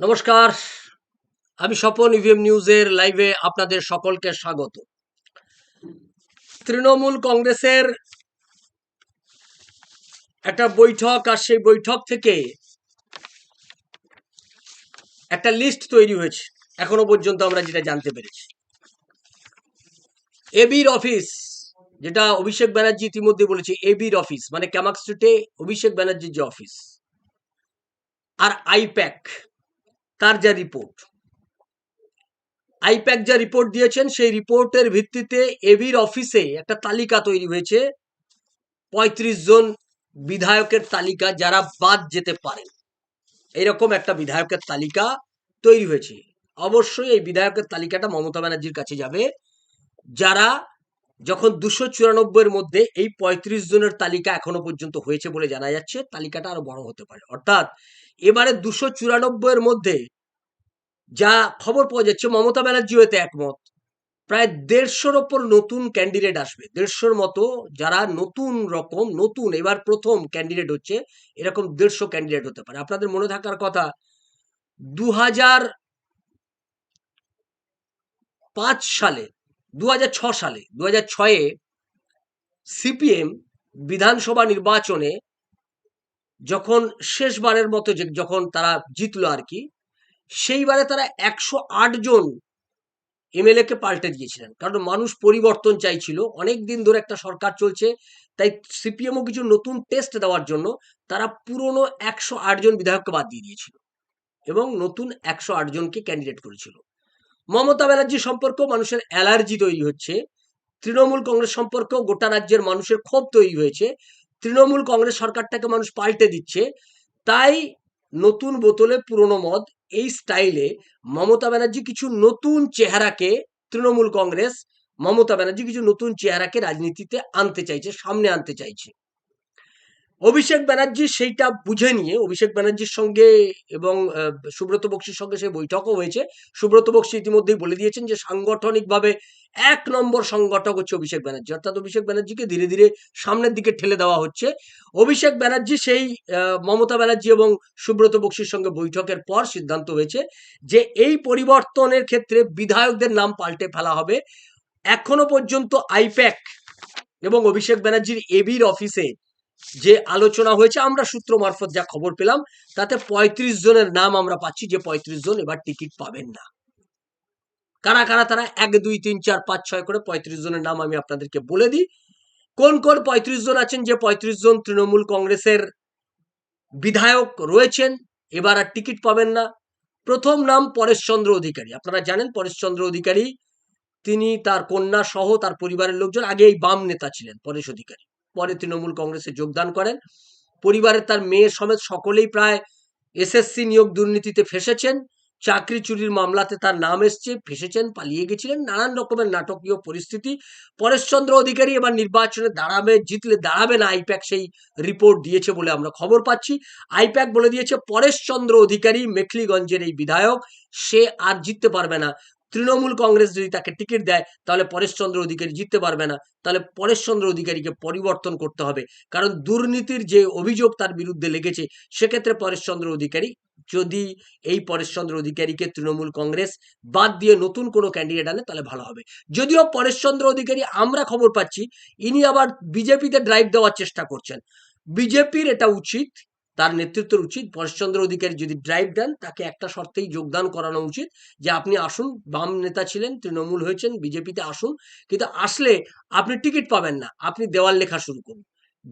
নমস্কার, আমি স্বপন ইভিএম নিউজের লাইভে আপনাদের সকলকে স্বাগত। তৃণমূল কংগ্রেসের একটা বৈঠক আর সেই বৈঠক থেকে একটা লিস্ট তৈরি হয়েছে। এখনও পর্যন্ত আমরা যেটা জানতে পেরেছি। এবির অফিস যেটা অভিষেক ব্যানার্জি ইতিমধ্যে বলেছে এবির অফিস মানে ক্যামাক স্ট্রিটে অভিষেক ব্যানার্জির যে অফিস আর আইপ্যাক তার যা রিপোর্ট আইপ্যাক যা রিপোর্ট দিয়েছেন, সেই রিপোর্টের ভিত্তিতে এবির অফিসে একটা তালিকা তৈরি হয়েছে। পঁয়ত্রিশ জন বিধায়কের তালিকা যারা বাদ যেতে পারেন এরকম একটা বিধায়কের তালিকা তৈরি হয়েছে। অবশ্যই এই বিধায়কের তালিকাটা মমতা ব্যানার্জির কাছে যাবে। যারা যখন দুশো চুরানব্বইয়ের মধ্যে এই পঁয়ত্রিশ জনের তালিকা এখনও পর্যন্ত হয়েছে বলে জানা যাচ্ছে, তালিকাটা আরও বড় হতে পারে। অর্থাৎ এবারে দুশো চুরানব্বইয়ের মধ্যে যা খবর পাওয়া যাচ্ছে, মমতা ব্যানার্জিও এতে একমত। প্রায় দেড়শোর ওপর নতুন ক্যান্ডিডেট আসবে। দেড়শোর মতো যারা নতুন রকম, নতুন, এবার প্রথম ক্যান্ডিডেট হচ্ছে, এরকম দেড়শো ক্যান্ডিডেট হতে পারে। আপনাদের মনে থাকার কথা দু পাঁচ সালে দু সালে দু হাজার ছয়ে সিপিএম বিধানসভা নির্বাচনে যখন শেষবারের মতো যে যখন তারা জিতলো আর কি, সেইবারে তারা একশো আট জন এমএলএ কে পাল্টে দিয়েছিলেন। কারণ মানুষ পরিবর্তন চাইছিল। অনেক দিন ধরে একটা সরকার চলছে, তাই সিপিএমও কিছু নতুন টেস্ট দেওয়ার জন্য তারা পুরনো একশো আট জন বিধায়ককে বাদ দিয়ে দিয়েছিল এবং নতুন একশো আট জনকে ক্যান্ডিডেট করেছিল। মমতা ব্যানার্জি সম্পর্কেও মানুষের অ্যালার্জি তৈরি হচ্ছে। তৃণমূল কংগ্রেস সম্পর্কেও গোটা রাজ্যের মানুষের ক্ষোভ তৈরি হয়েছে। তৃণমূল কংগ্রেস সরকারটাকে মানুষ পাল্টে দিচ্ছে। তাই নতুন বোতলে পুরনো মদ এই স্টাইলে মমতা ব্যানার্জি কিছু নতুন চেহারাকে তৃণমূল কংগ্রেস, মমতা ব্যানার্জি কিছু নতুন চেহারাকে রাজনীতিতে আনতে চাইছে, সামনে আনতে চাইছে। অভিষেক ব্যানার্জি সেইটা বুঝে নিয়ে, অভিষেক ব্যানার্জির সঙ্গে এবং সুব্রত বক্সির সঙ্গে সেই বৈঠকও হয়েছে। সুব্রত বক্সি ইতিমধ্যেই বলে দিয়েছেন যে সাংগঠনিকভাবে এক নম্বর সংগঠক হচ্ছে অভিষেক ব্যানার্জি। অর্থাৎ অভিষেক ব্যানার্জিকে ধীরে ধীরে সামনের দিকে ঠেলে দেওয়া হচ্ছে। অভিষেক ব্যানার্জি সেই মমতা ব্যানার্জি এবং সুব্রত বক্সির সঙ্গে বৈঠকের পর সিদ্ধান্ত হয়েছে যে এই পরিবর্তনের ক্ষেত্রে বিধায়কদের নাম পাল্টে ফেলা হবে। এখনও পর্যন্ত আইপ্যাক এবং অভিষেক ব্যানার্জির এবির অফিসে যে আলোচনা হয়েছে, আমরা সূত্র মারফত যা খবর পেলাম, তাতে পঁয়ত্রিশ জনের নাম আমরা পাচ্ছি, যে পঁয়ত্রিশ জন এবার টিকিট পাবেন না। কারা কারা, তারা এক, দুই, তিন, চার, পাঁচ, ছয় করে পঁয়ত্রিশ জনের নাম আমি আপনাদেরকে বলে দিই। কোন কোন পঁয়ত্রিশ জন আছেন, যে পঁয়ত্রিশ জন তৃণমূল কংগ্রেসের বিধায়ক রয়েছেন, এবার আর টিকিট পাবেন না। প্রথম নাম পরেশচন্দ্র অধিকারী। আপনারা জানেন, পরেশচন্দ্র অধিকারী, তিনি তার কন্যা সহ তার পরিবারের লোকজন আগে এই বাম নেতা ছিলেন, পরেশ অধিকারী। পরে তৃণমূল কংগ্রেসে যোগদান করেন। পরিবারের তার মেয়ে সমেত সকলেই প্রায় এসএসসি নিয়োগ দুর্নীতিতে ফেসেছেন। চাকরি চুরির মামলাতে তার নাম এসছে, ফেসেছেন, পালিয়ে গেছিলেন। নানান রকমের নাটকীয় পরিস্থিতি। পরেশচন্দ্র অধিকারী এবার নির্বাচনে দাঁড়াবে, জিতলে দাঁড়াবে না আইপ্যাক সেই রিপোর্ট দিয়েছে বলে আমরা খবর পাচ্ছি। আইপ্যাক বলে দিয়েছে, পরেশচন্দ্র অধিকারী, মেখলিগঞ্জের এই বিধায়ক, সে আর জিততে পারবে না। তৃণমূল কংগ্রেস যদি তাকে টিকিট দেয়, তাহলে পরেশচন্দ্র অধিকারী জিততে পারবে না। তাহলে পরেশচন্দ্র অধিকারীকে পরিবর্তন করতে হবে। কারণ দুর্নীতির যে অভিযোগ তার বিরুদ্ধে লেগেছে, সেক্ষেত্রে পরেশচন্দ্র অধিকারী যদি এই পরেশচন্দ্র অধিকারীকে তৃণমূল কংগ্রেস বাদ দিয়ে নতুন কোনো ক্যান্ডিডেট আনে, তাহলে ভালো হবে। যদিও পরেশচন্দ্র অধিকারী আমরা খবর পাচ্ছি, ইনি আবার বিজেপিতে ড্রাইভ দেওয়ার চেষ্টা করছেন। বিজেপির এটা উচিত তার নেতৃত্বের উচিত পরেশচন্দ্র অধিকারী যদি ড্রাইভ দেন, তাকে একটা শর্তেই যোগদান করানো উচিত যে আপনি আসুন, বাম নেতা ছিলেন, তৃণমূল হয়েছেন, বিজেপিতে আসুন, কিন্তু আসলে আপনি টিকিট পাবেন না, আপনি দেওয়াল লেখা শুরু করুন।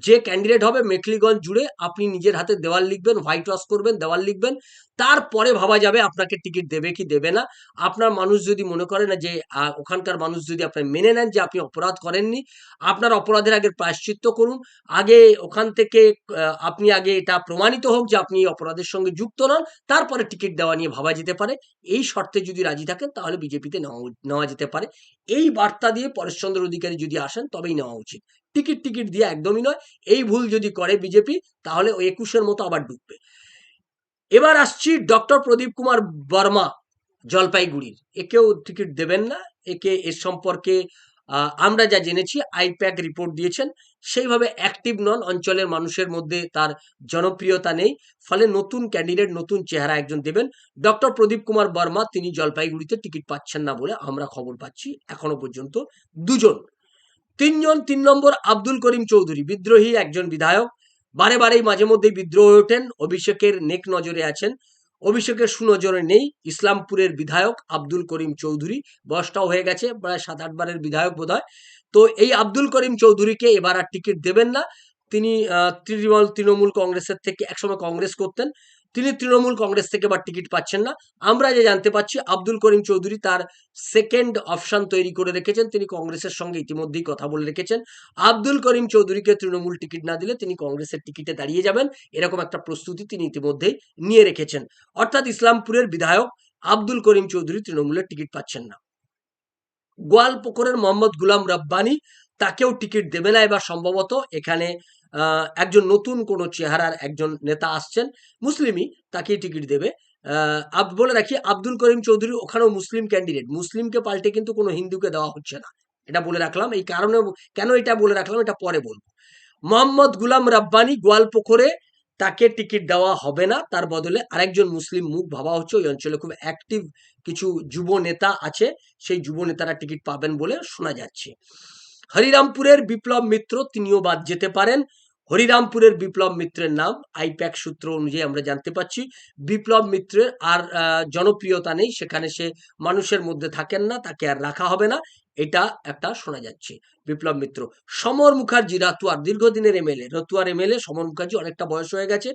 যে ক্যান্ডিডেট হবে মেখলিগঞ্জ জুড়ে আপনি নিজের হাতে দেওয়াল লিখবেন হোয়াইট ওয়াশ করবেন, দেওয়াল লিখবেন। তারপরে ভাবা যাবে আপনাকে টিকিট দেবে কি দেবে না। আপনার মানুষ যদি মনে করে না যে ওখানকার মানুষ যদি আপনি মেনে নেন যে আপনি অপরাধ করেননি, আপনার অপরাধের আগে প্রায়শ্চিত্ত করুন। আগে ওখান থেকে আপনি আগে এটা প্রমাণিত হোক যে আপনি অপরাধের সঙ্গে যুক্ত নন, তারপরে টিকিট দেওয়া নিয়ে ভাবা যেতে পারে। এই শর্তে যদি রাজি থাকেন, তাহলে বিজেপিতে নেওয়া নেওয়া যেতে পারে। এই বার্তা দিয়ে পরেশচন্দ্র অধিকারী যদি আসেন, তবেই নেওয়া উচিত। টিকিট টিকিট দিয়ে একদমই নয়। এই ভুল যদি করে বিজেপি, তাহলে ওই একুশের মতো আবার ডুববে। এবার আসছি ডক্টর প্রদীপ কুমার বর্মা জলপাইগুড়ির। একেও টিকিট দেবেন না। একে এর সম্পর্কে আমরা যা জেনেছি, আইপ্যাক রিপোর্ট দিয়েছেন। সেইভাবে অ্যাক্টিভ নন, অঞ্চলের মানুষের মধ্যে তার জনপ্রিয়তা নেই। ফলে নতুন ক্যান্ডিডেট, নতুন চেহারা একজন দেবেন। ডক্টর প্রদীপ কুমার বর্মা, তিনি জলপাইগুড়িতে টিকিট পাচ্ছেন না বলে আমরা খবর পাচ্ছি। এখনও পর্যন্ত দুজন তিনজন তিন নম্বর আব্দুল করিম চৌধুরী, বিদ্রোহী একজন বিধায়ক। বারে বারেই মাঝে মধ্যেই বিদ্রোহ ওঠেন। অভিষেকের নেক নজরে আছেন। অভিষেকের সুনজরে নেই ইসলামপুরের বিধায়ক আব্দুল করিম চৌধুরী। বয়সটাও হয়ে গেছে, প্রায় সাত আট বারের বিধায়ক বোধ তো এই আব্দুল করিম চৌধুরীকে এবার আর টিকিট দেবেন না। তিনি তৃণমূল তৃণমূল কংগ্রেসের থেকে একসময় কংগ্রেস করতেন। তিনি তৃণমূল কংগ্রেস থেকে এবার টিকিট পাচ্ছেন না। আমরা যে জানতে পাচ্ছি, আব্দুল করিম চৌধুরী তার সেকেন্ড অপশন তৈরি করে রেখেছেন। তিনি কংগ্রেসের সঙ্গে ইতিমধ্যেই কথা বলে রেখেছেন। আব্দুল করিম চৌধুরীকে তৃণমূল টিকিট না দিলে তিনি কংগ্রেসের টিকিটে দাঁড়িয়ে যাবেন। এরকম একটা প্রস্তুতি তিনি ইতিমধ্যেই নিয়ে রেখেছেন। অর্থাৎ ইসলামপুরের বিধায়ক আব্দুল করিম চৌধুরী তৃণমূলের টিকিট পাচ্ছেন না। গোয়ালপুকুরের মোহাম্মদ গুলাম রব্বানি তাকেও টিকিট দেবে না এবার সম্ভবত। এখানে একজন নতুন কোন চেহারার একজন নেতা আসছেন মুসলিমই তাকেই টিকিট দেবে। আহ, বলে রাখি আব্দুল করিম চৌধুরী ওখানেও মুসলিম ক্যান্ডিডেট মুসলিমকে পাল্টে কিন্তু কোনো হিন্দুকে দেওয়া হচ্ছে না। এটা বলে রাখলাম। এই কারণে কেন এটা বলে রাখলাম এটা পরে বলব। মোহাম্মদ গুলাম রাব্বানি গোয়ালপুকুরে তাকে টিকিট দেওয়া হবে না। তার বদলে আরেকজন মুসলিম মুখ ভাবা হচ্ছে। ওই অঞ্চলে খুব অ্যাক্টিভ কিছু যুব নেতা আছে। সেই যুব নেতারা টিকিট পাবেন বলে শোনা যাচ্ছে। হরিরামপুরের বিপ্লব মিত্র তিনিও বাদ যেতে পারেন। হরিরামপুরের বিপ্লব মিত্রের নাম, আইপ্যাক সূত্র অনুযায়ী আমরা জানতে পাচ্ছি। বিপ্লব মিত্রের আর জনপ্রিয়তা নেই, সেখানে সে মানুষের মধ্যে থাকেন না, তাকে আর রাখা হবে না। এটা একটা শোনা যাচ্ছে। বিপ্লব মিত্র, সমর মুখার্জি, রাতুয়ার, দীর্ঘদিনের এমএলএ রতুয়ার এমএলএ সমর মুখার্জি অনেকটা বয়স হয়ে গেছে।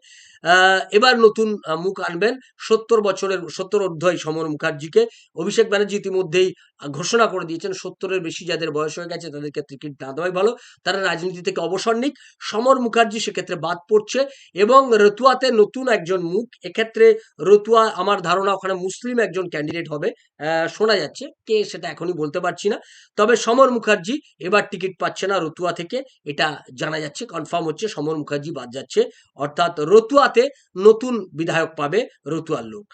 এবার নতুন মুখ আনবেন সত্তর বছরের, সত্তর অধ্যায় সমর মুখার্জিকে। অভিষেক ব্যানার্জি ইতিমধ্যেই ঘোষণা করে দিয়েছেন, সত্তরের বেশি যাদের বয়স হয়ে গেছে তাদেরকে টিকিট না দেওয়াই ভালো, তারা রাজনীতি থেকে অবসর নিক। সমর মুখার্জি সেক্ষেত্রে বাদ পড়ছে এবং রতুয়াতে নতুন একজন মুখ, এক্ষেত্রে রতুয়া, আমার ধারণা ওখানে মুসলিম একজন ক্যান্ডিডেট হবে। শোনা যাচ্ছে, কে সেটা এখনই বলতে পারছি না। তবে সমর মুখার্জি এবার টিকিট পাচ্ছে না রতুয়া থেকে, এটা জানা যাচ্ছে কনফার্ম হচ্ছে, সমর মুখার্জি বাদ যাচ্ছে, অর্থাৎ রতুয়াতে নতুন বিধায়ক পাবে রতুয়ার লোক।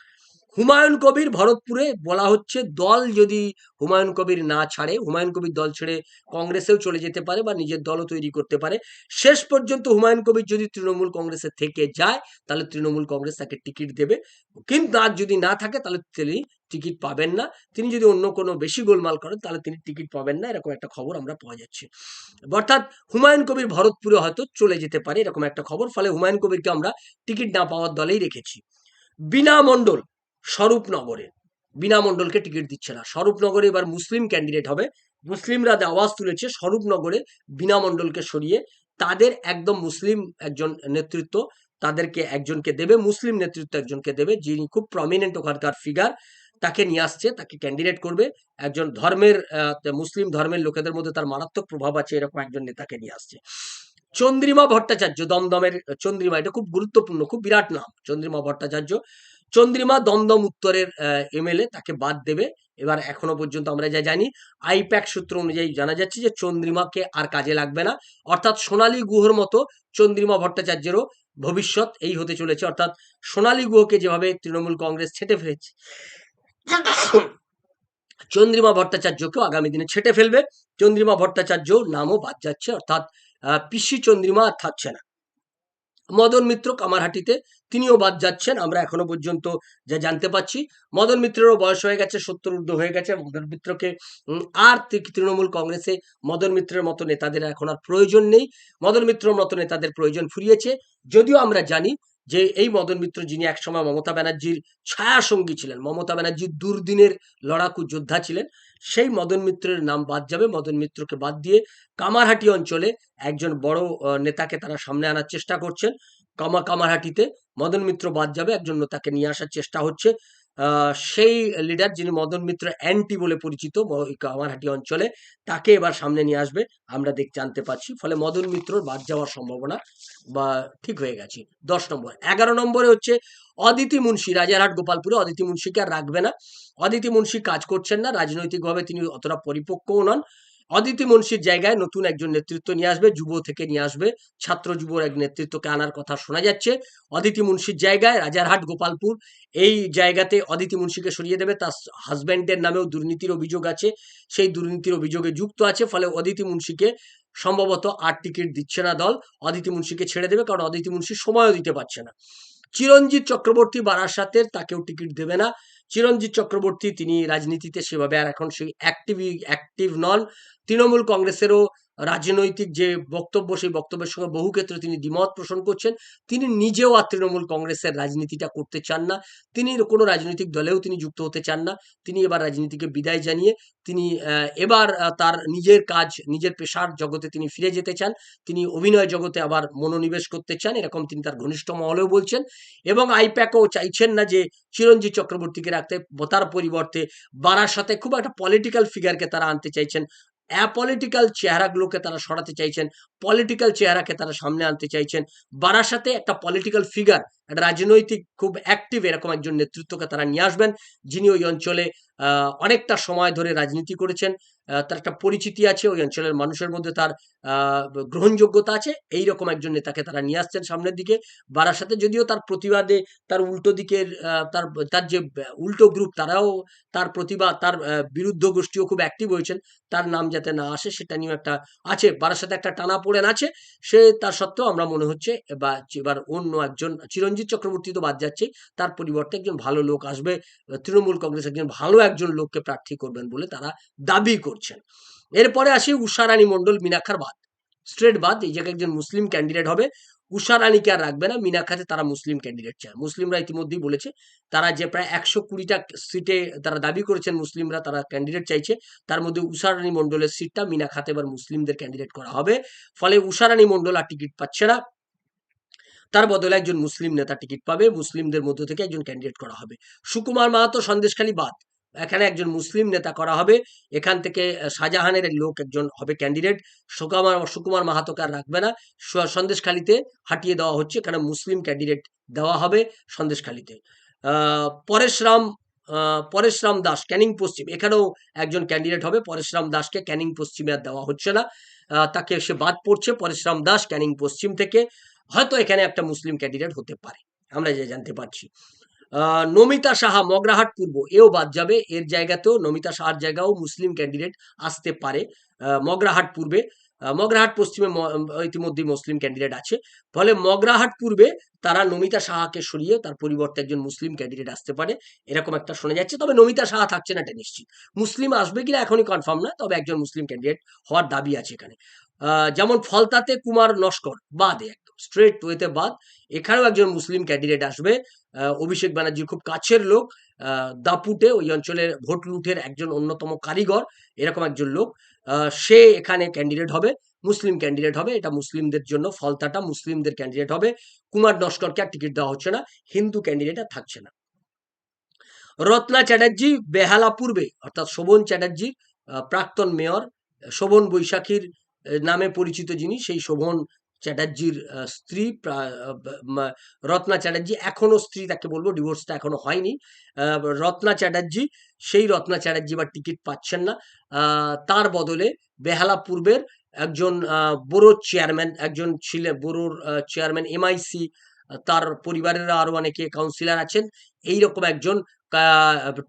হুমায়ুন কবির ভরতপুরে বলা হচ্ছে দল যদি হুমায়ুন কবির না ছাড়ে, হুমায়ুন কবির দল ছেড়ে কংগ্রেসেও চলে যেতে পারে বা নিজের দলও তৈরি করতে পারে, শেষ পর্যন্ত হুমায়ুন কবির যদি তৃণমূল কংগ্রেসে থেকে যায়, তাহলে তৃণমূল কংগ্রেস তাকে টিকিট দেবে। কিন্তু আর যদি না থাকে, তাহলে তিনি টিকিট পাবেন না। তিনি যদি অন্য কোনো বেশি গোলমাল করেন, তাহলে তিনি টিকিট পাবেন না, এরকম একটা খবর আমরা পাওয়া যাচ্ছে। অর্থাৎ হুমায়ুন কবির ভরতপুরে হয়তো চলে যেতে পারে, এরকম একটা খবর, ফলে হুমায়ুন কবিরকে আমরা টিকিট না পাওয়ার দলেই রেখেছি। বিনা মণ্ডল স্বরূপনগরে। বিনা মণ্ডলকে টিকিট দিচ্ছে না। স্বরূপনগরে এবার মুসলিম ক্যান্ডিডেট হবে। মুসলিমরা আওয়াজ তুলেছে, স্বরূপনগরে বিনা মণ্ডলকে সরিয়ে তাদের একদম মুসলিম একজন নেতৃত্ব তাদেরকে একজনকে দেবে, মুসলিম নেতৃত্ব একজনকে দেবে, যিনি খুব প্রমিনেন্ট ওখানকার ফিগার তাকে নিয়ে আসছে, তাকে ক্যান্ডিডেট করবে। একজন ধর্মের মুসলিম ধর্মের লোকেদের মধ্যে তার মারাত্মক প্রভাব আছে, এরকম একজন নেতাকে নিয়ে আসছে। চন্দ্রিমা ভট্টাচার্য, দমদমের চন্দ্রিমা, এটা খুব গুরুত্বপূর্ণ, খুব বিরাট নাম, চন্দ্রিমা ভট্টাচার্য। চন্দ্রিমা দমদম উত্তরের এমএলএ তাকে বাদ দেবে। এবার এখনও পর্যন্ত আমরা যা জানি, আইপ্যাক সূত্র অনুযায়ী জানা যাচ্ছে যে চন্দ্রিমাকে আর কাজে লাগবে না। অর্থাৎ সোনালী গুহর মতো চন্দ্রিমা ভট্টাচার্যেরও ভবিষ্যৎ এই হতে চলেছে। অর্থাৎ সোনালী গুহকে যেভাবে তৃণমূল কংগ্রেস ছেটে ফেলেছে, চন্দ্রিমা ভট্টাচার্যকেও আগামী দিনে ছেটে ফেলবে। চন্দ্রিমা ভট্টাচার্য নামও বাদ যাচ্ছে। অর্থাৎ পিসি চন্দ্রিমা আর থাকছে না। মদন মিত্র কামারহাটিতে তিনিও বাদ যাচ্ছেন। আমরা এখনও পর্যন্ত যা জানতে পাচ্ছি, মদন মিত্রেরও বয়স হয়ে গেছে, সত্তর ঊর্ধ্ব হয়ে গেছে। মদন মিত্রকে আর তৃণমূল কংগ্রেসে মদন মিত্রের মতো নেতাদের এখন আর প্রয়োজন নেই। মদন মিত্রর মতো নেতাদের প্রয়োজন ফুরিয়েছে। যদিও আমরা জানি যে এই মদন মিত্র যিনি একসময় মমতা ব্যানার্জির ছায়া সঙ্গী ছিলেন, মমতা ব্যানার্জির দুর্দিনের লড়াকু যোদ্ধা ছিলেন, সেই মদন মিত্রের নাম বাদ যাবে। মদন মিত্রকে বাদ দিয়ে কামারহাটি অঞ্চলে একজন বড় নেতাকে তারা সামনে আনার চেষ্টা করছেন। কামা, কামারহাটিতে মদন মিত্র বাদ যাবে একজন তাকে নিয়ে আসার চেষ্টা হচ্ছে। সেই লিডার যিনি মদন মিত্র অ্যান্টি বলে পরিচিত কামারহাটি অঞ্চলে, তাকে এবার সামনে নিয়ে আসবে। আমরা দেখ, জানতে পাচ্ছি ফলে মদন মিত্রর বাদ যাওয়ার সম্ভাবনা বা ঠিক হয়ে গেছে। দশ নম্বর। এগারো নম্বরে হচ্ছে অদিতি মুন্সি, রাজারহাট, গোপালপুরে। অদিতি মুন্সিকে আর রাখবে না। অদিতি মুন্সি কাজ করছেন না। রাজনৈতিকভাবে তিনি অতটা পরিপক্কও নন। অদিতি মুন্সির জায়গায় নতুন একজন নেতৃত্ব নিয়ে আসবে, যুব থেকে নিয়ে আসবে, ছাত্র যুবর এক নেতৃত্বকে আনার কথা শোনা যাচ্ছে। অদিতি মুন্সির জায়গায় রাজারহাট, গোপালপুর, এই জায়গাতে অদিতি মুন্সিকে সরিয়ে দেবে। তার হাজব্যান্ডের নামেও দুর্নীতির অভিযোগ আছে। সেই দুর্নীতির অভিযোগে যুক্ত আছে, ফলে অদিতি মুন্সিকে সম্ভবত আর টিকিট দিচ্ছে না দল। অদিতি মুন্সিকে ছেড়ে দেবে কারণ অদিতি মুন্সি সময়ও দিতে পারছে না। চিরঞ্জিত চক্রবর্তী বারাসাতের তাকেও টিকিট দেবে না। চিরঞ্জিত চক্রবর্তী তিনি রাজনীতিতে সেভাবে আর এখন সেই অ্যাক্টিভ অ্যাক্টিভ নন। তৃণমূল কংগ্রেসেরও রাজনৈতিক যে বক্তব্য, সেই বক্তব্যের সঙ্গে বহু ক্ষেত্রে তিনি দ্বিমত পোষণ করছেন। তিনি নিজেও আর তৃণমূল কংগ্রেসের রাজনীতিটা করতে চান না। তিনি কোনো রাজনৈতিক দলেও তিনি যুক্ত হতে চান না। তিনি এবার রাজনীতিকে বিদায় জানিয়ে তিনি এবার তার নিজের কাজ, নিজের পেশার জগতে তিনি ফিরে যেতে চান। তিনি অভিনয় জগতে আবার মনোনিবেশ করতে চান, এরকম তিনি তার ঘনিষ্ঠ মহলেও বলছেন। এবং আইপ্যাকও চাইছেন না যে চিরঞ্জিত চক্রবর্তীকে রাখতে, তার পরিবর্তে বারার সাথে খুব একটা পলিটিক্যাল ফিগারকে তারা আনতে চাইছেন। অ্যাপলিটিক্যাল চেহারাগুলোকে তারা সরাতে চাইছেন পলিটিক্যাল চেহারাকে তারা সামনে আনতে চাইছেন। বারাসাতে একটা পলিটিক্যাল ফিগার রাজনৈতিক খুব অ্যাক্টিভ এরকম একজন নেতৃত্বকে তারা নিয়ে আসবেন, যিনি ওই অঞ্চলে অনেকটা সময় ধরে রাজনীতি করেছেন। তার একটা পরিচিতি আছে, ওই অঞ্চলের মানুষের মধ্যে তার গ্রহণযোগ্যতা আছে। এই রকম একজন নেতাকে তারা নিয়ে আসছেন সামনের দিকে। বারার সাথে যদিও তার প্রতিবাদে তার উল্টো দিকের তার তার যে উল্টো গ্রুপ তারাও তার প্রতিবাদ তার বিরুদ্ধ গোষ্ঠীও খুব অ্যাক্টিভ হয়েছেন। তার নাম যাতে না আসে সেটা নিয়েও একটা আছে। বারার সাথে একটা টানা পড়েন আছে। সে তার সত্ত্বেও আমরা মনে হচ্ছে, বা এবার অন্য একজন চিরঞ্জিত চক্রবর্তী তো বাদ যাচ্ছে, তার পরিবর্তে একজন ভালো লোক আসবে। তৃণমূল কংগ্রেস একজন ভালো একজন লোককে প্রার্থী করবেন বলে তারা দাবি করছেন। এরপরে আসি উষারানী মণ্ডল মিনাক্ষার বাদ। স্ট্রেট বাদ, এই জায়গায় একজন মুসলিম ক্যান্ডিডেট হবে, উষা রানীকে আর রাখবে না, মিনাক্ষাতে তারা মুসলিম ক্যান্ডিডেট চায় মুসলিমরা ইতিমধ্যেই বলেছে, তারা যে প্রায় একশো কুড়িটা সিটে তারা দাবি করেছেন মুসলিমরা তারা ক্যান্ডিডেট চাইছে, তার মধ্যে উষা রানী মণ্ডলের সিটটা মিনাখাতে এবার মুসলিমদের ক্যান্ডিডেট করা হবে। ফলে উষা রানী মণ্ডল আর টিকিট পাচ্ছে না। তার বদলে একজন মুসলিম নেতা টিকিট পাবে, মুসলিমদের মধ্য থেকে একজন ক্যান্ডিডেট করা হবে। সুকুমার মাহাতো সন্দেশখালী বাদ। এখানে একজন মুসলিম নেতা করা হবে। এখান থেকে শাহজাহানের লোক একজন হবে ক্যান্ডিডেট সুকুমার সুকুমার মাহাতোকে রাখবে না। সন্দেশখালীতে হাঁটিয়ে দেওয়া হচ্ছে। এখানে মুসলিম ক্যান্ডিডেট দেওয়া হবে সন্দেশখালীতে। পরেশরাম পরেশরাম দাস, ক্যানিং পশ্চিম। এখানেও একজন ক্যান্ডিডেট হবে। পরেশরাম দাসকে ক্যানিং পশ্চিমে আর দেওয়া হচ্ছে না। তাকে সে বাদ পড়ছে। পরেশরাম দাস ক্যানিং পশ্চিম থেকে। হয়তো এখানে একটা মুসলিম ক্যান্ডিডেট হতে পারে। আমরা যে জানতে পারছি। নমিতা সাহা, মগরাহাট পূর্ব। এও বাদ যাবে। এর জায়গাতেও নমিতা সাহার জায়গাও মুসলিম ক্যান্ডিডেট আসতে পারে মগরাহাট পূর্বে। মগরাহাট পশ্চিমে ইতিমধ্যেই মুসলিম ক্যান্ডিডেট আছে। ফলে মগরাহাট পূর্বে তারা নমিতা সাহাকে সরিয়ে তার পরিবর্তে একজন মুসলিম ক্যান্ডিডেট আসতে পারে। এরকম একটা শোনা যাচ্ছে। তবে নমিতা সাহা থাকছে না এটা নিশ্চিত। মুসলিম আসবে কিনা এখনই কনফার্ম না। তবে একজন মুসলিম ক্যান্ডিডেট হওয়ার দাবি আছে এখানে। যেমন ফলতাতে কুমার নস্কর, বাদে একদম স্ট্রেট ওয়েতে বাদ। এখানেও একজন মুসলিম ক্যান্ডিডেট আসবে। অভিষেক ব্যানার্জির খুব কাছের লোক। দাপুটে, ওই অঞ্চলের ভোট লুঠের একজন অন্যতম কারিগর, এরকম একজন লোক। সে এখানে ক্যান্ডিডেট হবে, মুসলিম ক্যান্ডিডেট হবে। এটা মুসলিমদের জন্য ফলতাটা, মুসলিমদের ক্যান্ডিডেট হবে। কুমার নস্করকে আর টিকিট দেওয়া হচ্ছে না, হিন্দু ক্যান্ডিডেট আর থাকছে না। রত্না চ্যাটার্জি বেহালা পূর্বে, অর্থাৎ শোভন চ্যাটার্জির প্রাক্তন মেয়র, শোভন বৈশাখীর নামে পরিচিত যিনি, সেই শোভন চ্যাটার্জির স্ত্রী রত্না চ্যাটার্জি এখনও স্ত্রী, তাকে বলব, ডিভোর্সটা এখনও হয়নি। রত্না চ্যাটার্জি, সেই রত্না চ্যাটার্জি বা টিকিট পাচ্ছেন না। তার বদলে বেহালা পূর্বের একজন বড়ো চেয়ারম্যান, একজন ছিলেন বড়োর চেয়ারম্যান এমআইসি, তার পরিবারের আরও অনেকে কাউন্সিলর আছেন। এই রকম একজন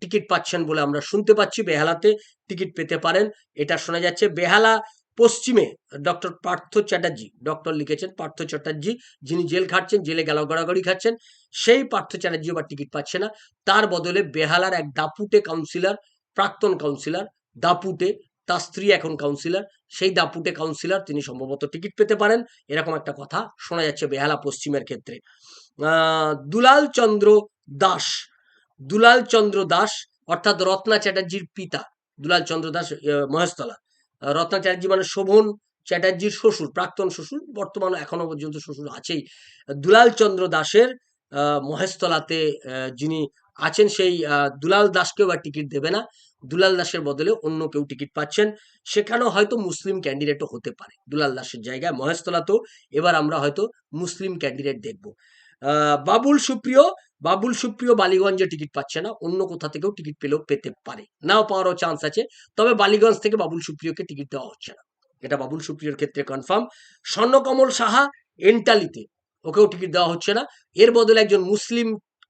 টিকিট পাচ্ছেন বলে আমরা শুনতে পাচ্ছি। বেহালাতে টিকিট পেতে পারেন। এটা শোনা যাচ্ছে। বেহালা পশ্চিমে ডক্টর পার্থ চ্যাটার্জি, ডক্টর লিখেছেন পার্থ চ্যাটার্জি, যিনি জেল খাটছেন, জেলে গেল গড়াগড়ি খাচ্ছেন, সেই পার্থ চ্যাটার্জি আবার টিকিট পাচ্ছে না। তার বদলে বেহালার এক দাপুটে কাউন্সিলর প্রাক্তন কাউন্সিলর দাপুটে তার স্ত্রী এখন কাউন্সিলর সেই দাপুটে কাউন্সিলর তিনি সম্ভবত টিকিট পেতে পারেন। এরকম একটা কথা শোনা যাচ্ছে বেহালা পশ্চিমের ক্ষেত্রে। দুলাল চন্দ্র দাস, দুলাল চন্দ্র দাস অর্থাৎ রত্না চ্যাটার্জির পিতা, দুলাল চন্দ্র দাস মহেশতলা। রত্না চ্যাটার্জি মানে শোভন চ্যাটার্জির শ্বশুর, প্রাক্তন শ্বশুর, বর্তমানে এখনও পর্যন্ত শ্বশুর আছেই। দুলাল চন্দ্র দাসের মহেশতলাতে যিনি আছেন সেই দুলাল দাসকেও আর টিকিট দেবে না। দুলাল দাসের বদলে অন্য কেউ টিকিট পাচ্ছেন। সেখানেও হয়তো মুসলিম ক্যান্ডিডেটও হতে পারে। দুলাল দাসের জায়গায়, মহেশতলাতেও এবার আমরা হয়তো মুসলিম ক্যান্ডিডেট দেখব। বাবুল সুপ্রিয় বাবুল সুপ্রিয় বালিগঞ্জে টিকিট পাচ্ছে না, অন্য কোথা থেকেও টিকিট পেলেও পেতে পারে। নাও পাওয়ারও চান্স আছে, তবে বালিগঞ্জ থেকে বাবুল সুপ্রিয়কে টিকিট দেওয়া হচ্ছে না। এটা বাবুল সুপ্রিয়র ক্ষেত্রে কনফার্ম স্বর্ণকমল সাহা এন্টালিতে ওকেও টিকিট দেওয়া হচ্ছে না। এর বদলে একজন মুসলিম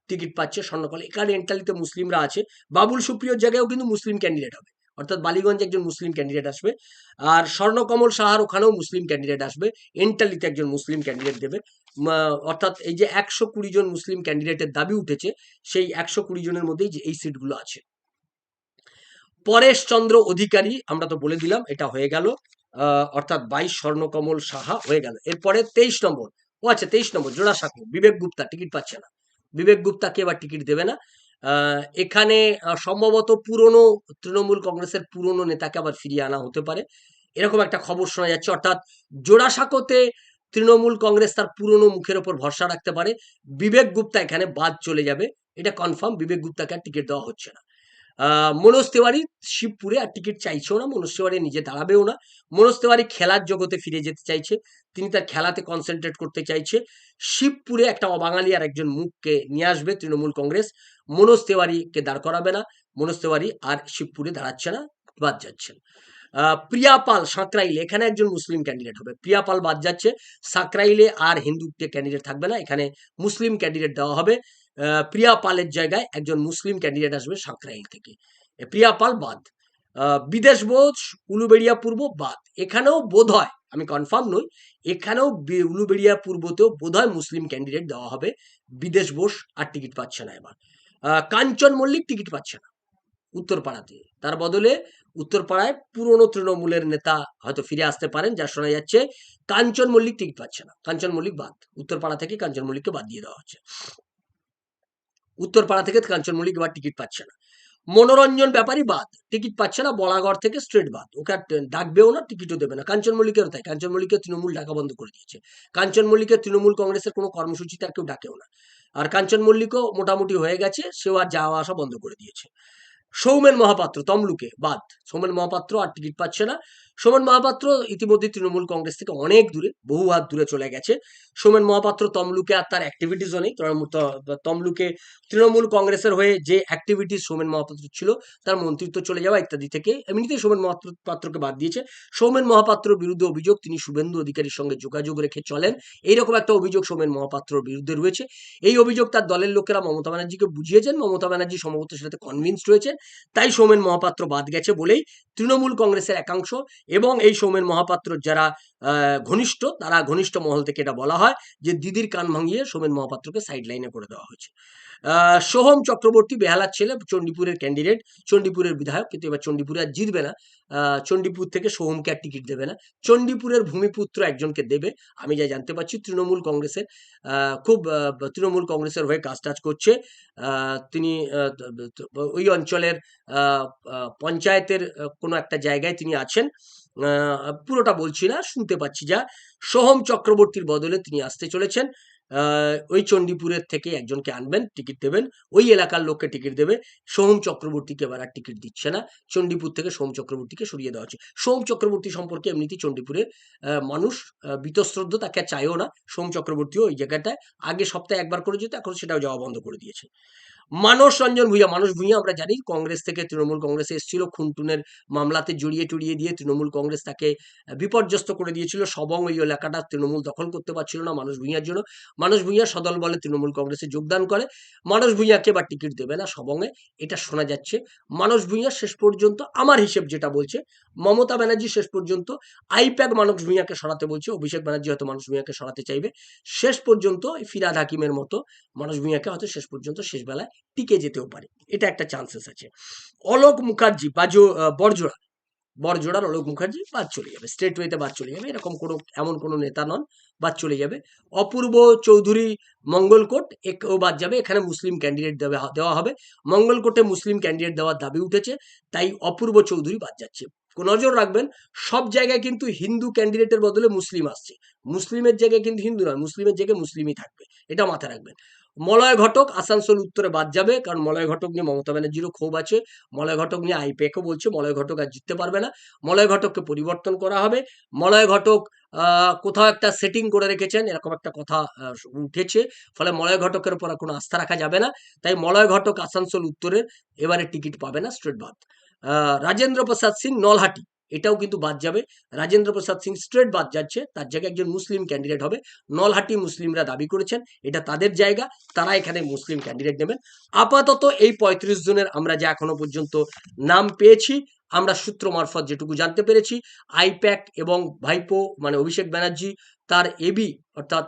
টিকিট পাচ্ছে স্বর্ণকমল। এখানে এন্টালিতে মুসলিমরা আছে। বাবুল সুপ্রিয়র জায়গায়ও কিন্তু মুসলিম ক্যান্ডিডেট হবে। অর্থাৎ বালিগঞ্জে একজন মুসলিম ক্যান্ডিডেট আসবে। আর স্বর্ণকমল সাহার ওখানেও মুসলিম ক্যান্ডিডেট আসবে। এন্টালিতে একজন মুসলিম ক্যান্ডিডেট দেবে। অর্থাৎ এই যে একশো কুড়ি জন মুসলিম ক্যান্ডিডেটের দাবি উঠেছে, সেই একশো কুড়ি জনের মধ্যেই যে এই সিটগুলো আছে। পরেশ চন্দ্র অধিকারী, আমরা তো বলে দিলাম, এটা হয়ে গেল অর্থাৎ বাইশ স্বর্ণকমল সাহা হয়ে গেল। এরপরে তেইশ নম্বর, ও আচ্ছা তেইশ নম্বর জোড়াসাঁকো বিবেক গুপ্তা, টিকিট পাচ্ছে না। বিবেক গুপ্তাকে এবার টিকিট দেবে না? এখানে সম্ভবত পুরনো তৃণমূল কংগ্রেসের পুরনো নেতাকে আবার ফিরিয়ে আনা হতে পারে। এরকম একটা খবর শোনা যাচ্ছে, অর্থাৎ জোড়াসাঁকোতে তৃণমূল কংগ্রেস তার পুরনো মুখের ওপর ভরসা রাখতে পারে। বিবেক গুপ্তা এখানে বাদ চলে যাবে। এটা কনফার্ম বিবেক গুপ্তাকে আর টিকিট দেওয়া হচ্ছে না। মনোজ তেওয়ারি শিবপুরে আর টিকিট চাইছেও না, মনোজ তেওয়ারি নিজে দাঁড়াবেও না। মনোজ তেওয়ারি খেলার জগতে ফিরে যেতে চাইছে। তিনি তার খেলাতে কনসেন্ট্রেট করতে চাইছে। শিবপুরে একটা অবাঙালি আর একজন মুখকে নিয়ে আসবে তৃণমূল কংগ্রেস। মনোজ তেওয়ারিকে দাঁড় করাবে না। মনোজ তেওয়ারি আর শিবপুরে দাঁড়াচ্ছে না, বাদ যাচ্ছেন। আহ, প্রিয়া সাঁকরাইলে এখানে একজন মুসলিম ক্যান্ডিডেট হবে। প্রিয়াপাল বাদ যাচ্ছে সাঁকরাইলে আর হিন্দু ক্যান্ডিডেট থাকবে না এখানে মুসলিম ক্যান্ডিডেট দেওয়া হবে। আহ, প্রিয়া পালের জায়গায় একজন মুসলিম ক্যান্ডিডেট আসবে সাঁকরাইল থেকে। এ প্রিয়া পাল বাদ বিদেশ বোধ উলুবেড়িয়া পূর্ব বাদ। এখানেও বোধ হয় আমি কনফার্ম নই এখানেও উলুবেড়িয়া পূর্বতেও বোধ হয় মুসলিম ক্যান্ডিডেট দেওয়া হবে। বিদেশ বোস আর টিকিট পাচ্ছে না এবার। কাঞ্চন মল্লিক টিকিট পাচ্ছে না। উত্তরপাড়াতে। তার বদলে উত্তরপাড়ায় পুরনো তৃণমূলের নেতা হয়তো ফিরে আসতে পারেন, যা শোনা যাচ্ছে কাঞ্চন মল্লিক টিকিট পাচ্ছে না। কাঞ্চন মল্লিক বাদ। উত্তরপাড়া থেকে কাঞ্চন মল্লিককে বাদ দিয়ে দেওয়া হচ্ছে। উত্তরপাড়া থেকে কাঞ্চন মল্লিক এবার টিকিট পাচ্ছে না। মনোরঞ্জন ব্যাপারী বাদ। টিকিট পাচ্ছে না, বলাগড় থেকে স্ট্রেট বাদ। ওকে আর ডাকবেও না, টিকিটও দেবে না। কাঞ্চন মল্লিকেরও তাই। কাঞ্চন মল্লিকের তৃণমূল ডাকা বন্ধ করে দিয়েছে। কাঞ্চন মল্লিকের তৃণমূল কংগ্রেসের কোনো কর্মসূচিতে তার কেউ ডাকেও না। আর কাঞ্চন মল্লিকও মোটামুটি হয়ে গেছে, সেও আর যাওয়া আসা বন্ধ করে দিয়েছে। সৌমেন মহাপাত্র তমলুকে বাদ। সৌমেন মহাপাত্র আর টিকিট পাচ্ছে না। সৌমেন মহাপাত্র ইতিমধ্যে তৃণমূল কংগ্রেস থেকে অনেক দূরে, বহু হাত দূরে চলে গেছে। সোমেন মহাপাত্র তমলুকে আর তার অ্যাক্টিভিটিসও নেই। তমলুকে তৃণমূল কংগ্রেসের হয়ে যে অ্যাক্টিভিটিস সৌমেন মহাপাত্র ছিল, তার মন্ত্রিত্ব চলে যাওয়া ইত্যাদি থেকে এমনিতেই সৌমেন মহাপাত্র পাত্রকে বাদ দিয়েছে। সৌমেন মহাপাত্রর বিরুদ্ধে অভিযোগ, তিনি শুভেন্দু অধিকারীর সঙ্গে যোগাযোগ রেখে চলেন। এইরকম একটা অভিযোগ সোমেন মহাপাত্রর বিরুদ্ধে রয়েছে। এই অভিযোগ তার দলের লোকেরা মমতা ব্যানার্জিকে বুঝিয়েছেন। মমতা ব্যানার্জি সম্ভবত সেটাতে কনভিন্সড রয়েছেন। তাই সৌমেন মহাপাত্র বাদ গেছে বলেই তৃণমূল কংগ্রেসের একাংশ এবং এই সৌমেন মহাপাত্র যারা ঘনিষ্ঠ, তারা ঘনিষ্ঠ মহল থেকে এটা বলা হয় যে দিদির কান ভাঙিয়ে সোমেন মহাপাত্রকে সাইড লাইনে করে দেওয়া হয়েছে। সোহম চক্রবর্তী, বেহালার ছেলে, চণ্ডীপুরের ক্যান্ডিডেট চণ্ডীপুরের বিধায়ক, কিন্তু এবার চণ্ডীপুরে আর জিতবে না। চণ্ডীপুর থেকে সোহমকে আর টিকিট দেবে না। চণ্ডীপুরের ভূমিপুত্র একজনকে দেবে। আমি যা জানতে পারছি, তৃণমূল কংগ্রেসের খুব তৃণমূল কংগ্রেসের হয়ে কাজ টাজ করছে। তিনি ওই অঞ্চলের পঞ্চায়েতের কোনো একটা জায়গায় তিনি আছেন। পুরোটা বলছি না, শুনতে পাচ্ছি যা। সোহম চক্রবর্তীর বদলে তিনি আসতে চলেছেন। ওই চণ্ডীপুরের থেকে একজনকে আনবেন, টিকিট দেবেন। ওই এলাকার লোককে টিকিট দেবে। সোহম চক্রবর্তীকে এবার আর টিকিট দিচ্ছে না। চণ্ডীপুর থেকে সোহম চক্রবর্তীকে সরিয়ে দেওয়া হচ্ছে। সোহম চক্রবর্তী সম্পর্কে এমনিতেই চণ্ডীপুরের মানুষ বীতশ্রদ্ধ তাকে চায়ও না। সোহম চক্রবর্তীও ওই জায়গাটায় আগে সপ্তাহে একবার করে যেত, এখন সেটাও যাওয়া বন্ধ করে দিয়েছে। মানস রঞ্জন ভূঁইয়া, মানস ভূঁইয়া আমরা জানি কংগ্রেস থেকে তৃণমূল কংগ্রেসে এসেছিল, খুনটুনের মামলাতে জড়িয়ে টড়িয়ে দিয়ে তৃণমূল কংগ্রেস তাকে বিপর্যস্ত করে দিয়েছিল। সবং ওই এলাকাটা তৃণমূল দখল করতে পারছিল না মানুষ ভূঁইয়ার জন্য। মানুষ ভূঁইয়া সদল বলে তৃণমূল কংগ্রেসে যোগদান করে। মানুষ ভূঁইয়াকে বা টিকিট দেবে না সবংয়ে, এটা শোনা যাচ্ছে। মানুষ ভূঁইয়া শেষ পর্যন্ত, আমার হিসেব যেটা বলছে, মমতা ব্যানার্জি শেষ পর্যন্ত আইপ্যাক মানুষ ভূঁইয়াকে সরাতে বলছে, অভিষেক ব্যানার্জি হয়তো মানুষ ভূঁইয়াকে সরাতে চাইবে। শেষ পর্যন্ত ফিরাদ হাকিমের মতো মানুষ ভূঁইয়াকে হয়তো শেষ পর্যন্ত, শেষ বেলায় টিকে যেতেও পারে। এটা একটা চান্সেস আছে। অলোক মুখার্জি বাজো আহ, বড়জোড়া। বড়জোড়ার অলোক মুখার্জি বাদ চলে যাবে। স্টেট ওয়েতে বাদ চলে যাবে। এরকম কোনো এমন কোনো নেতা নন বাদ চলে যাবে। অপূর্ব চৌধুরী মঙ্গলকোট একেও বাদ যাবে। এখানে মুসলিম ক্যান্ডিডেট দেওয়া হবে। মঙ্গলকোটে মুসলিম ক্যান্ডিডেট দেওয়ার দাবি উঠেছে তাই অপূর্ব চৌধুরী বাদ যাচ্ছে। নজর রাখবেন সব জায়গায় কিন্তু হিন্দু ক্যান্ডিডেটের বদলে মুসলিম আসছে। মুসলিমের জায়গায় কিন্তু হিন্দু নয় মুসলিমের জায়গায় মুসলিমই থাকবে। এটা মাথায় রাখবেন। মলয় ঘটক আসানসোল উত্তরে বাদ যাবে, কারণ মলয় ঘটক নিয়ে মমতা ব্যানার্জিরও ক্ষোভ আছে। মলয় ঘটক নিয়ে আইপ্যাকও বলছে, মলয় ঘটক আর জিততে পারবে না। মলয় ঘটককে পরিবর্তন করা হবে। মলয় ঘটক কোথাও একটা সেটিং করে রেখেছেন, এরকম একটা কথা উঠেছে। ফলে মলয় ঘটকের উপর কোনো আস্থা রাখা যাবে না। তাই মলয় ঘটক আসানসোল উত্তরের এবারে টিকিট পাবে না, স্ট্রেট বাদ। রাজেন্দ্র প্রসাদ সিং, নলহাটি। এটাও কিন্তু বাদ যাবে। রাজেন্দ্র প্রসাদ সিং স্ট্রেট বাদ যাচ্ছে। তার জায়গায় একজন মুসলিম ক্যান্ডিডেট হবে। নলহাটি মুসলিমরা দাবি করেছেন, এটা তাদের জায়গা, তারা এখানে মুসলিম ক্যান্ডিডেট নেবেন। আপাতত এই পঁয়ত্রিশ জনের আমরা যে এখনও পর্যন্ত নাম পেয়েছি, আমরা সূত্র মারফত যেটুকু জানতে পেরেছি, আইপ্যাক এবং ভাইপো মানে অভিষেক ব্যানার্জি, তার এবি অর্থাৎ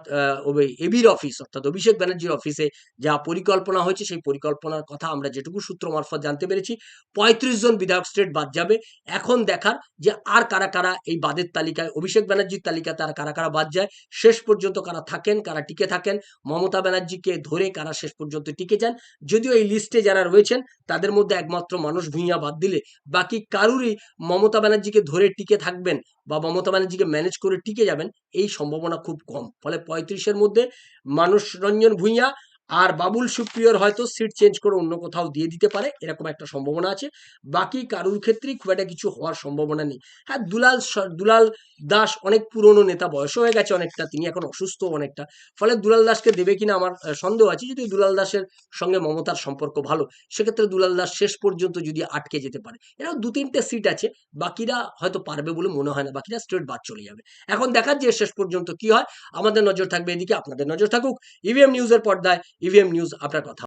এবির অফিস অর্থাৎ অভিষেক ব্যানার্জির অফিসে যা পরিকল্পনা হয়েছে, সেই পরিকল্পনার কথা আমরা যেটুকু সূত্র মারফত জানতে পেরেছি, পঁয়ত্রিশ জন বিধায়ক স্টেট বাদ যাবে। এখন দেখার যে আর কারা কারা এই বাদের তালিকায়, অভিষেক ব্যানার্জির তালিকাতে আর কারা কারা বাদ যায়, শেষ পর্যন্ত কারা থাকেন, কারা টিকে থাকেন, মমতা ব্যানার্জিকে ধরে কারা শেষ পর্যন্ত টিকে যান, যদিও এই লিস্টে যারা রয়েছেন, তাদের মধ্যে একমাত্র মানুষ ভূঁইয়া বাদ দিলে। বাকি কারুরই মমতা ব্যানার্জিকে ধরে টিকে থাকবেন বা মমতা ব্যানার্জিকে ম্যানেজ করে টিকে যাবেন, এই সম্ভাবনা খুব কম। ফলে পঁয়ত্রিশের মধ্যে মানুষ রঞ্জন ভূঁইয়া আর বাবুল সুপ্রিয়র হয়তো সিট চেঞ্জ করে অন্য কোথাও দিয়ে দিতে পারে, এরকম একটা সম্ভাবনা আছে। বাকি কারুর ক্ষেত্রেই খুব একটা কিছু হওয়ার সম্ভাবনা নেই। হ্যাঁ দুলাল দুলাল দাস অনেক পুরনো নেতা, বয়স হয়ে গেছে অনেকটা, তিনি এখন অসুস্থ অনেকটা। ফলে দুলাল দাসকে দেবে কিনা আমার সন্দেহ আছে, যদি দুলাল দাসের সঙ্গে মমতার সম্পর্ক ভালো, সেক্ষেত্রে দুলাল দাস শেষ পর্যন্ত যদি আটকে যেতে পারে। এরাও দু তিনটে সিট আছে, বাকিরা হয়তো পারবে বলে মনে হয় না, বাকিরা স্ট্রেট বাদ চলে যাবে। এখন দেখার যে শেষ পর্যন্ত কি হয়। আমাদের নজর থাকবে এদিকে, আপনাদের নজর থাকুক। ইভিএম নিউজের পর্দায় ইভিএম নিউজ আপনার কথা।